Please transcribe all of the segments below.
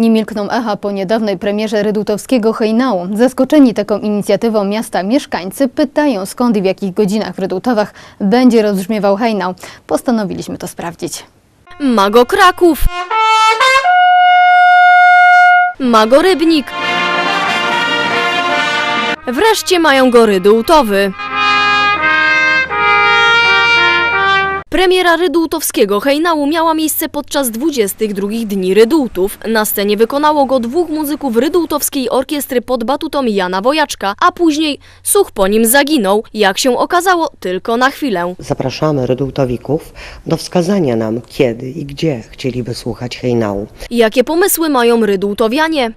Nie milkną echa po niedawnej premierze redutowskiego hejnału. Zaskoczeni taką inicjatywą miasta mieszkańcy pytają skąd i w jakich godzinach w Redutowach będzie rozbrzmiewał hejnał. Postanowiliśmy to sprawdzić. Mago Kraków. Mago Rybnik. Wreszcie mają go Rydułtowy. Premiera Rydułtowskiego hejnału miała miejsce podczas 22 Dni Rydułtów. Na scenie wykonało go dwóch muzyków Rydułtowskiej Orkiestry pod batutą Jana Wojaczka, a później słuch po nim zaginął, jak się okazało, tylko na chwilę. Zapraszamy reduktowików do wskazania nam, kiedy i gdzie chcieliby słuchać hejnału. Jakie pomysły mają Rydułtowianie?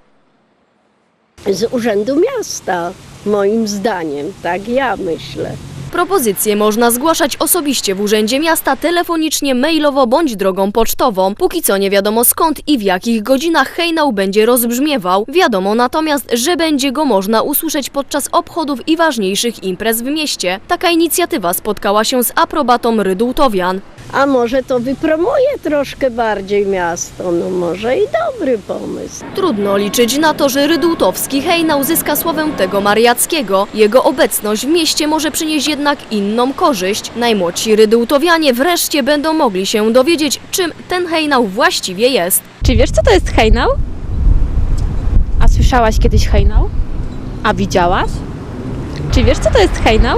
z Urzędu Miasta, moim zdaniem. Tak ja myślę. Propozycje można zgłaszać osobiście w Urzędzie Miasta, telefonicznie, mailowo bądź drogą pocztową. Póki co nie wiadomo skąd i w jakich godzinach hejnał będzie rozbrzmiewał. Wiadomo natomiast, że będzie go można usłyszeć podczas obchodów i ważniejszych imprez w mieście. Taka inicjatywa spotkała się z aprobatą Rydułtowian. A może to wypromuje troszkę bardziej miasto? No może i dobry pomysł. Trudno liczyć na to, że Rydułtowski hejnał zyska sławę tego mariackiego. Jego obecność w mieście może przynieść jednak inną korzyść. Najmłodsi Rydułtowianie wreszcie będą mogli się dowiedzieć, czym ten hejnał właściwie jest. Czy wiesz, co to jest hejnał? A słyszałaś kiedyś hejnał? A widziałaś? Czy wiesz, co to jest hejnał?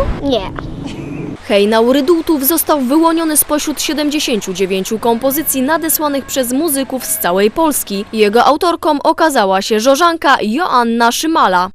Hejnał Rydułtów został wyłoniony spośród 79 kompozycji nadesłanych przez muzyków z całej Polski. Jego autorką okazała się Żożanka Joanna Szymala.